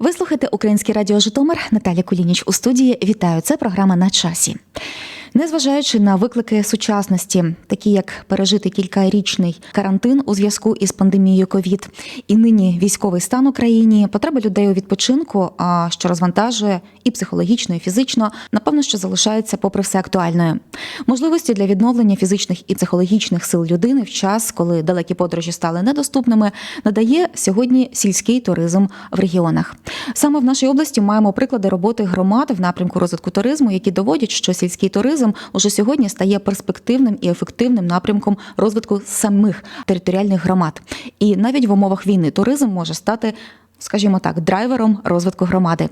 Ви слухаєте Українське радіо Житомир. Наталя Кулініч у студії. Вітаю. Це програма на часі. Незважаючи на виклики сучасності, такі як пережити кількарічний карантин у зв'язку із пандемією ковід, і нині військовий стан у країні, потреба людей у відпочинку, а що розвантажує і психологічно, і фізично, напевно, що залишається попри все актуальною. Можливості для відновлення фізичних і психологічних сил людини в час, коли далекі подорожі стали недоступними, надає сьогодні сільський туризм в регіонах. Саме в нашій області маємо приклади роботи громад в напрямку розвитку туризму, які доводять, що сільський туризм уже сьогодні стає перспективним і ефективним напрямком розвитку самих територіальних громад. І навіть в умовах війни туризм може стати. Скажімо так, драйвером розвитку громади.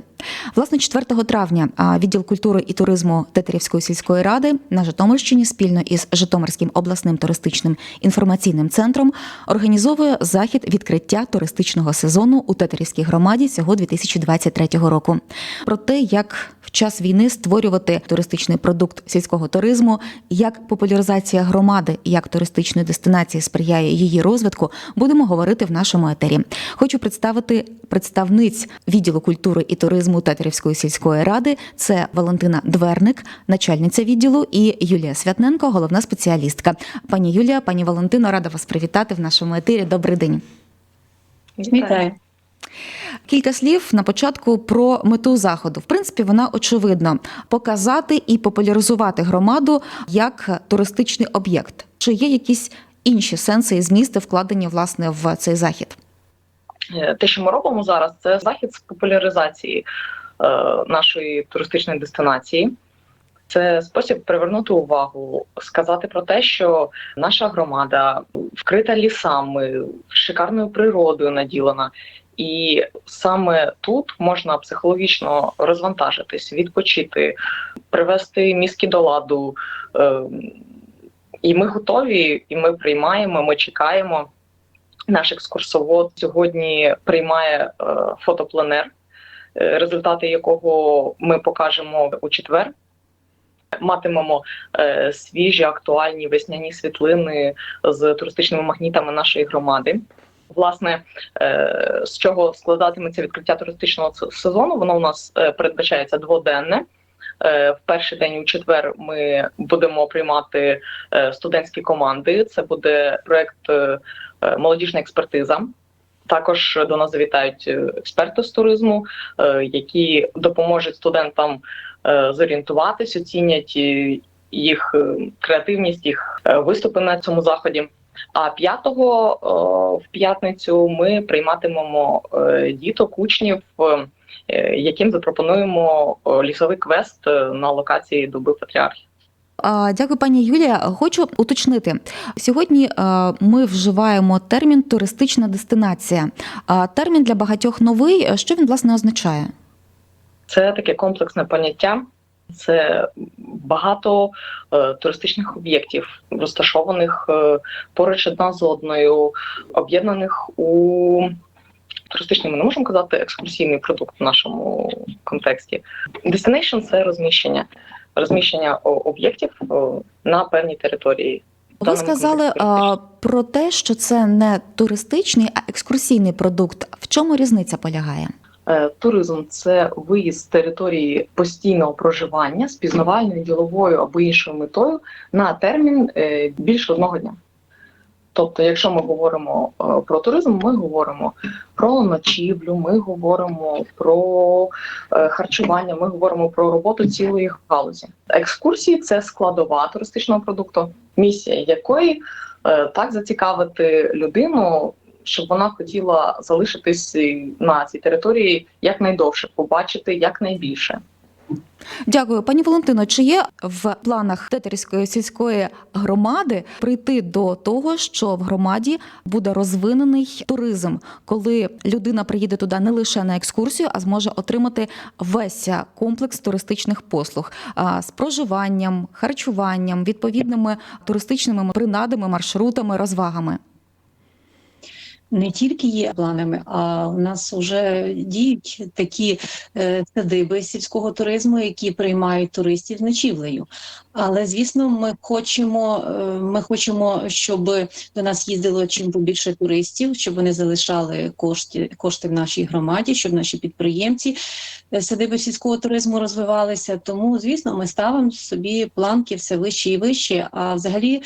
Власне, 4 травня відділ культури і туризму Тетерівської сільської ради на Житомирщині спільно із Житомирським обласним туристичним інформаційним центром організовує захід відкриття туристичного сезону у Тетерівській громаді цього 2023 року. Про те, як в час війни створювати туристичний продукт сільського туризму, як популяризація громади як туристичної дестинації сприяє її розвитку, будемо говорити в нашому етері. Хочу представити представниць відділу культури і туризму Тетерівської сільської ради. Це Валентина Дверник, начальниця відділу, і Юлія Святненко, головна спеціалістка. Пані Юлія, пані Валентино, рада вас привітати в нашому етері. Добрий день. Вітаю. Кілька слів на початку про мету заходу. В принципі, вона очевидна показати і популяризувати громаду як туристичний об'єкт. Чи є якісь інші сенси і змісти вкладені власне в цей захід? Е, Те, що ми робимо зараз, це захід з популяризації е, нашої туристичної дестинації. Це спосіб привернути увагу, сказати про те, що наша громада вкрита лісами, шикарною природою наділена, і саме тут можна психологічно розвантажитись, відпочити, привести мізки до ладу. Е, І ми готові, і ми приймаємо, ми чекаємо. Наш екскурсовод сьогодні приймає е, фотопленер, е, результати якого ми покажемо у четвер. Матимемо е, свіжі актуальні весняні світлини з туристичними магнітами нашої громади. Власне, з чого складатиметься відкриття туристичного сезону, воно у нас передбачається дводенне. Е, В перший день у четвер ми будемо приймати е, студентські команди. Це буде проект е, молодіжна експертиза. Також до нас завітають експерти з туризму, які допоможуть студентам зорієнтуватись, оцінять їх креативність, їх виступи на цьому заході. А 5-го е, в п'ятницю ми прийматимемо діток, учнів, яким запропонуємо е, лісовий квест е, на локації Дуби Патріархів. Дякую, пані Юлія. Хочу уточнити сьогодні. е, Ми вживаємо термін туристична дестинація. Термін для багатьох новий. Що він власне означає? Це таке комплексне поняття. Це багато е, туристичних об'єктів, розташованих е, поруч одна з одною, об'єднаних у туристичний, ми не можемо казати екскурсійний продукт в нашому контексті. Destination – це розміщення, розміщення об'єктів на певній території. Ви сказали а, про те, що це не туристичний, а екскурсійний продукт. В чому різниця полягає? Е, Туризм це виїзд з території постійного проживання з пізнавальною, діловою або іншою метою на термін е, більше одного дня. Тобто, якщо ми говоримо е, про туризм, ми говоримо про ночівлю, ми говоримо про е, харчування, ми говоримо про роботу цілої галузі. Екскурсії це складова туристичного продукту, місія якої е, так зацікавити людину, щоб вона хотіла залишитись на цій території якнайдовше, побачити якнайбільше. Дякую, пані Валентино. Чи є в планах Тетерівської сільської громади прийти до того, що в громаді буде розвинений туризм, коли людина приїде туди не лише на екскурсію, а зможе отримати весь комплекс туристичних послуг з проживанням, харчуванням, відповідними туристичними принадами, маршрутами, розвагами? Не тільки є планами, а у нас вже діють такі е, садиби сільського туризму, які приймають туристів з ночівлею. Але звісно, ми хочемо, е, ми хочемо, щоб до нас їздило чим побільше туристів, щоб вони залишали кошти, кошти в нашій громаді, щоб наші підприємці е, садиби сільського туризму розвивалися. Тому, звісно, ми ставимо собі планки все вище і вище. А взагалі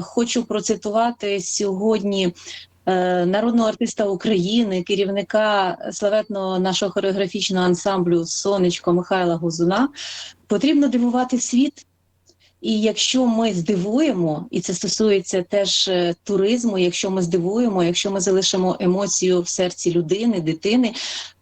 хочу процитувати сьогодні народного артиста України, керівника славетного нашого хореографічного ансамблю Сонечко Михайла Гузуна. Потрібно дивувати світ. І якщо ми здивуємо, і це стосується теж е, туризму, якщо ми здивуємо, якщо ми залишимо емоцію в серці людини, дитини,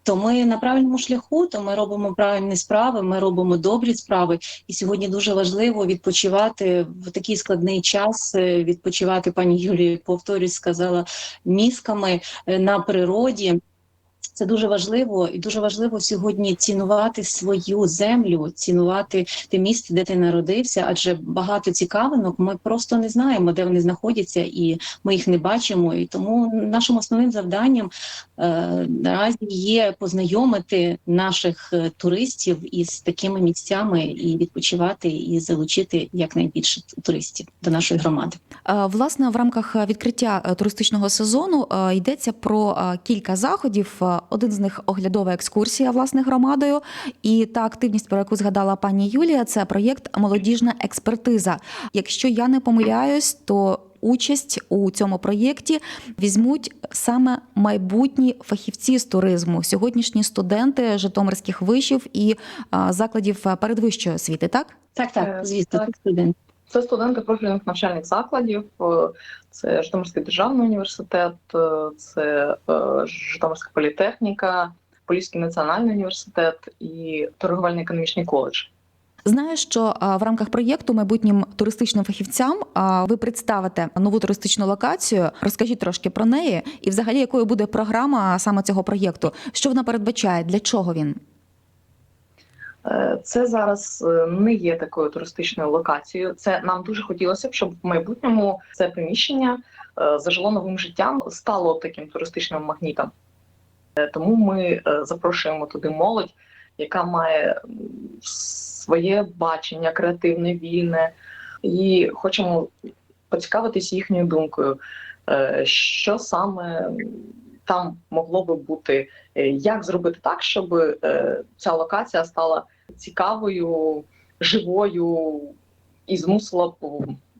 то ми на правильному шляху, то ми робимо правильні справи, ми робимо добрі справи. І сьогодні дуже важливо відпочивати в такий складний час. е, Відпочивати пані Юлію повторюсь, сказала мізками е, на природі. Це дуже важливо, і дуже важливо сьогодні цінувати свою землю, цінувати те місце, де ти народився. Адже багато цікавинок ми просто не знаємо, де вони знаходяться, і ми їх не бачимо. І тому нашим основним завданням е, наразі є познайомити наших е, туристів із такими місцями і відпочивати, і залучити якнайбільше туристів до нашої громади. Е, Власне, в рамках відкриття е, туристичного сезону йдеться про кілька заходів. Е, Один з них оглядова екскурсія власне громадою. І та активність, про яку згадала пані Юлія, це проєкт Молодіжна експертиза. Якщо я не помиляюсь, то участь у цьому проєкті візьмуть саме майбутні фахівці з туризму, сьогоднішні студенти житомирських вишів і е, закладів е, передвищої освіти. Так Так, Е, так, звісно, так. студент. Це студенти профільних навчальних закладів, е, це Житомирський державний університет, е, це е, Житомирська політехніка, Поліський національний університет і торговельно-економічний коледж. Знаю, що в рамках проєкту майбутнім туристичним фахівцям ви представите нову туристичну локацію. Розкажіть трошки про неї, і взагалі якою буде програма саме цього проєкту? Що вона передбачає? Для чого він? Е, Це зараз е, не є такою туристичною локацією. Це нам дуже хотілося б, щоб в майбутньому це приміщення е, зажило новим життям, стало таким туристичним магнітом. Тому ми запрошуємо туди молодь, яка має своє бачення, креативне, вільне, і хочемо поцікавитись їхньою думкою, що саме там могло би бути, як зробити так, щоб ця локація стала цікавою, живою і змусила б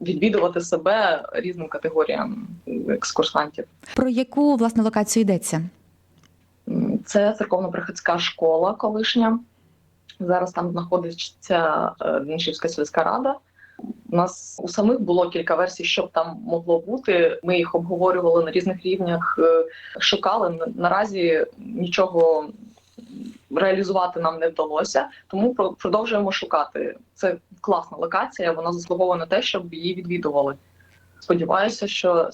відвідувати себе різним категоріям екскурсантів. Про яку власне локацію йдеться? Це церковно-приходська школа колишня. Зараз там знаходиться е, сільська рада. У нас у самих було кілька версій, що б там могло бути. Ми їх обговорювали на різних рівнях, е, шукали. Наразі нічого реалізувати нам не вдалося, тому про- продовжуємо шукати. Це класна локація, вона заслуговує на те, щоб її відвідували. Сподіваюся, що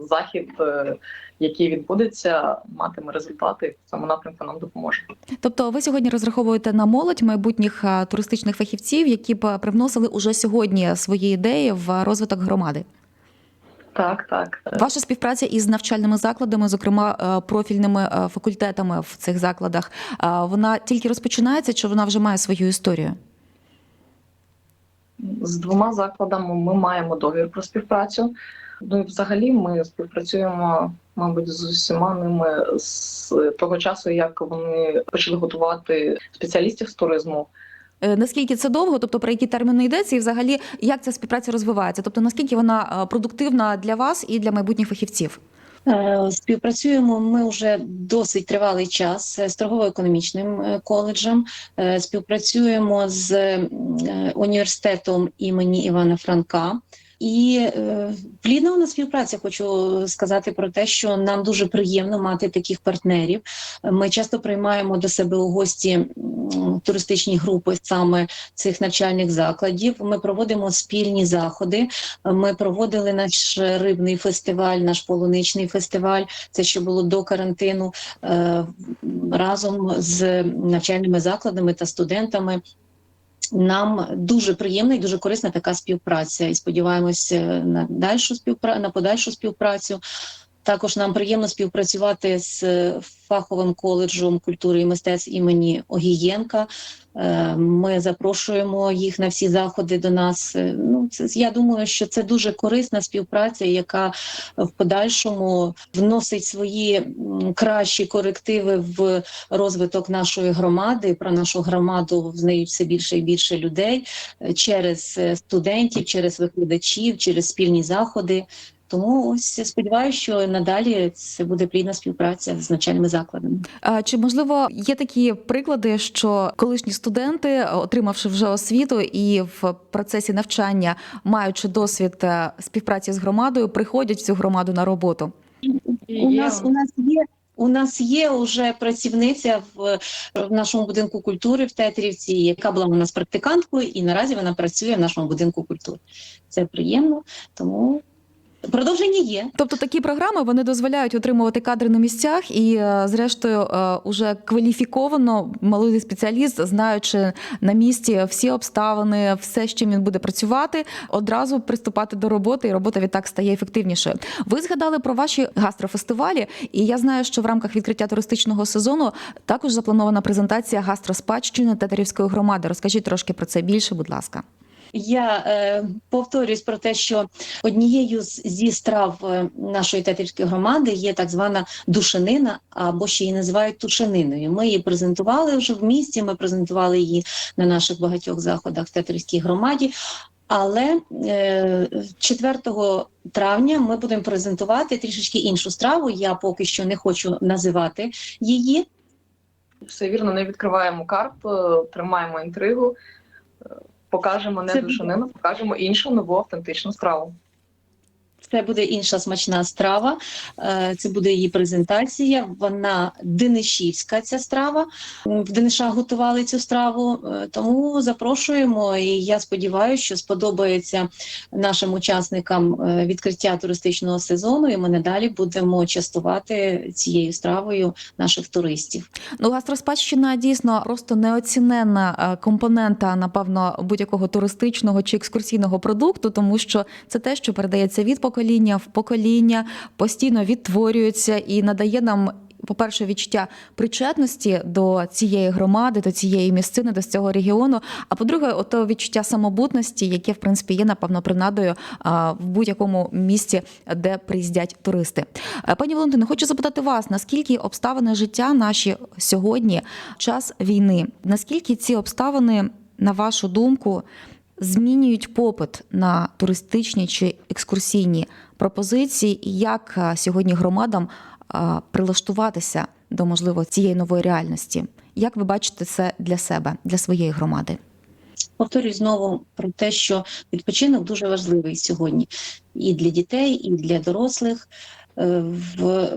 захід, е, який відбудеться, матиме результати в цьому напрямку нам допоможе. Тобто, ви сьогодні розраховуєте на молодь майбутніх туристичних фахівців, які б привносили уже сьогодні свої ідеї в розвиток громади. Так, так. Ваша співпраця із навчальними закладами, зокрема е, профільними е, факультетами в цих закладах, е, вона тільки розпочинається, чи вона вже має свою історію? З двома закладами ми маємо договір про співпрацю. Ну і взагалі ми співпрацюємо, мабуть, з усіма ними з того часу, як вони почали готувати спеціалістів з туризму. Е, Наскільки це довго, тобто про які терміни йдеться, і взагалі як ця співпраця розвивається? Тобто наскільки вона е, продуктивна для вас і для майбутніх фахівців? Е, Співпрацюємо ми вже досить тривалий час з торгово-економічним коледжем. Співпрацюємо з університетом імені Івана Франка. І плідна у нас співпраця. Хочу сказати про те, що нам дуже приємно мати таких партнерів. Ми часто приймаємо до себе у гості туристичні групи саме цих навчальних закладів. Ми проводимо спільні заходи. Ми проводили наш рибний фестиваль, наш полуничний фестиваль. Це ще було до карантину е, разом з навчальними закладами та студентами. Нам дуже приємна і дуже корисна така співпраця, і сподіваємося на дальшу співпра... на подальшу співпрацю. Також нам приємно співпрацювати з е, фаховим коледжем культури і мистецтв імені Огієнка. Е, Ми запрошуємо їх на всі заходи до нас. Е, Ну, це я думаю, що це дуже корисна співпраця, яка в подальшому вносить свої кращі корективи в розвиток нашої громади. Про нашу громаду знають все більше і більше людей через студентів, через викладачів, через спільні заходи. Тому ось сподіваюся, що надалі це буде плідна співпраця з навчальними закладами. Е, Чи можливо є такі приклади, що колишні студенти, отримавши вже освіту і в процесі навчання, маючи досвід е, співпраці з громадою, приходять в цю громаду на роботу? У нас у нас є. У нас є вже працівниця в, в нашому будинку культури в Тетрівці, яка була у нас практиканткою, і наразі вона працює в нашому будинку культури. Це приємно, тому продовження є. Тобто такі програми вони дозволяють отримувати кадри на місцях і, е, зрештою, е, уже кваліфіковано молодий спеціаліст, знаючи на місці всі обставини, все, з чим він буде працювати, одразу приступати до роботи, і робота відтак стає ефективнішою. Ви згадали про ваші гастрофестивалі, і я знаю, що в рамках відкриття туристичного сезону також запланована презентація гастроспадщини Тетерівської громади. Розкажіть трошки про це більше, будь ласка. Я е, повторюсь про те, що однією з, зі страв е, нашої тетрівської громади є так звана душенина, або ще її називають тушениною. Ми її презентували вже в місті. Ми презентували її на наших багатьох заходах в тетрівській громаді. Але е, 4 травня ми будемо презентувати трішечки іншу страву. Я поки що не хочу називати її. Все вірно, не відкриваємо карт, е, тримаємо інтригу, е, покажемо не Це душанину, покажемо іншу нову автентичну страву. Це буде інша смачна страва. Е, Це буде її презентація. Вона денишівська. Ця страва. В Денишах готували цю страву. е, Тому запрошуємо. І я сподіваюся, що сподобається нашим учасникам е, відкриття туристичного сезону. І ми надалі будемо частувати цією стравою наших туристів. Ну, гастроспадщина дійсно просто неоціненна компонента, напевно, будь-якого туристичного чи екскурсійного продукту, тому що це те, що передається від покоління в покоління, постійно відтворюється і надає нам. По-перше, відчуття причетності до цієї громади, до цієї місцини, до цього регіону. А по-друге, ото відчуття самобутності, яке в принципі є, напевно, принадою в будь-якому місті, де приїздять туристи. Е, Пані Валентино, хочу запитати вас, наскільки обставини життя наші сьогодні, час війни, наскільки ці обставини, на вашу думку, змінюють попит на туристичні чи екскурсійні пропозиції, і як е, сьогодні громадам е, прилаштуватися до можливо цієї нової реальності? Як ви бачите це для себе, для своєї громади? Повторюю знову про те, що відпочинок дуже важливий сьогодні і для дітей, і для дорослих. Е, В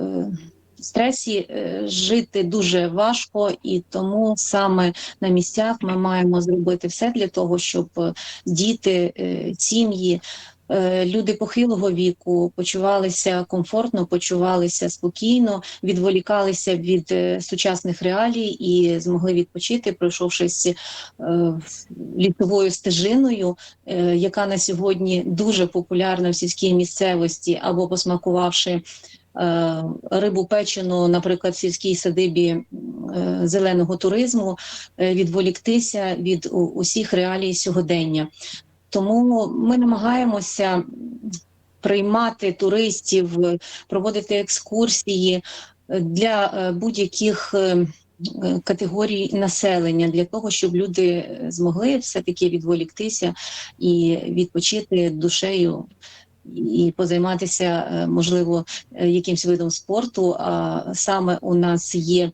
стресі е, жити дуже важко, і тому саме на місцях ми маємо зробити все для того, щоб е, діти, е, сім'ї. Люди похилого віку почувалися комфортно, почувалися спокійно, відволікалися від сучасних реалій і змогли відпочити, пройшовшись лісовою стежиною, яка на сьогодні дуже популярна в сільській місцевості, або посмакувавши рибу печену, наприклад, в сільській садибі е, зеленого туризму, е, відволіктися від усіх реалій сьогодення. Тому ми намагаємося приймати туристів, е, проводити екскурсії е, для е, будь-яких. е, е, Категорій населення для того, щоб люди е, змогли все-таки відволіктися і відпочити душею і позайматися, е, можливо, е, якимсь видом спорту. А саме у нас є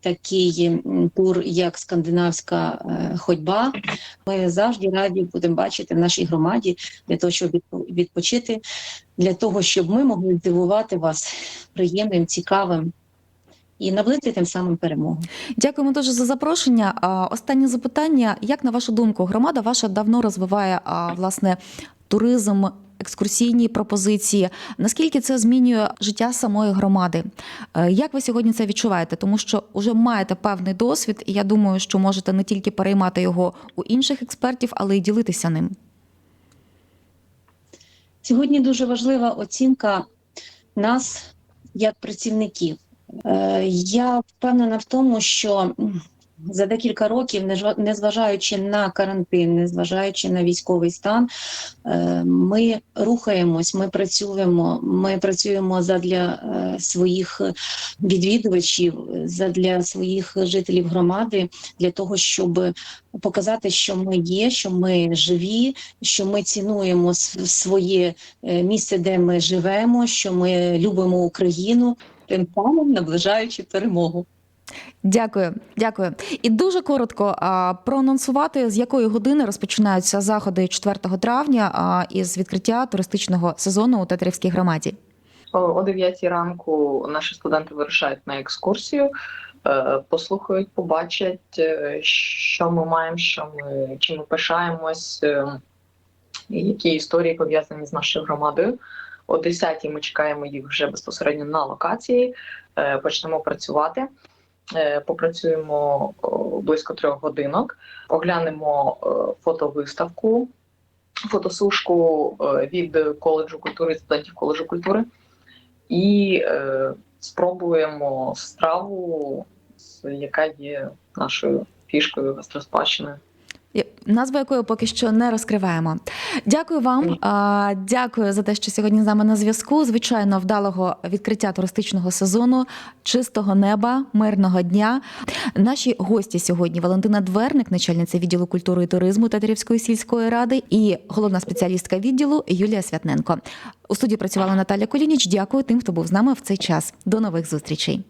такий тур, як скандинавська е, ходьба. Ми завжди раді будемо бачити в нашій громаді для того, щоб відпо- відпочити, для того, щоб ми могли здивувати вас приємним, цікавим. І наблизити тим самим перемогу. Дякуємо дуже за запрошення. Останнє запитання: як на вашу думку, громада ваша давно розвиває власне туризм? Екскурсійні пропозиції, наскільки це змінює життя самої громади? Е, Як ви сьогодні це відчуваєте? Тому що вже маєте певний досвід, і я думаю, що можете не тільки переймати його у інших експертів, але й ділитися ним. Сьогодні дуже важлива оцінка нас, як працівників. Е, Я впевнена в тому, що за декілька років, незважаючи на карантин, незважаючи на військовий стан, е, ми рухаємось, ми працюємо. Ми працюємо задля е, своїх відвідувачів, задля своїх жителів громади, для того, щоб показати, що ми є, що ми живі, що ми цінуємо своє е, місце, де ми живемо, що ми любимо Україну, тим самим наближаючи перемогу. Дякую, дякую. І дуже коротко а, проанонсувати, з якої години розпочинаються заходи 4 травня а, із відкриття туристичного сезону у Тетрівській громаді. О- О 9 ранку наші студенти вирушають на екскурсію, е, послухають, побачать, е, що ми маємо, що ми чим ми пишаємось, е, які історії пов'язані з нашою громадою. О 10 ми чекаємо їх вже безпосередньо на локації, почнемо працювати. Е, Попрацюємо близько трьох годинок, оглянемо е, фотовиставку, фотосушку е, від коледжу культури студентів коледжу культури і спробуємо страву, яка є нашою фішкою гастроспадщиною. Назву якої поки що не розкриваємо. Дякую вам. Дякую за те, що сьогодні з нами на зв'язку. Звичайно, вдалого відкриття туристичного сезону, чистого неба, мирного дня. Наші гості сьогодні Валентина Дверник, начальниця відділу культури і туризму Тетерівської сільської ради, і головна спеціалістка відділу Юлія Святненко. У студії працювала Наталя Колініч. Дякую тим, хто був з нами в цей час. До нових зустрічей.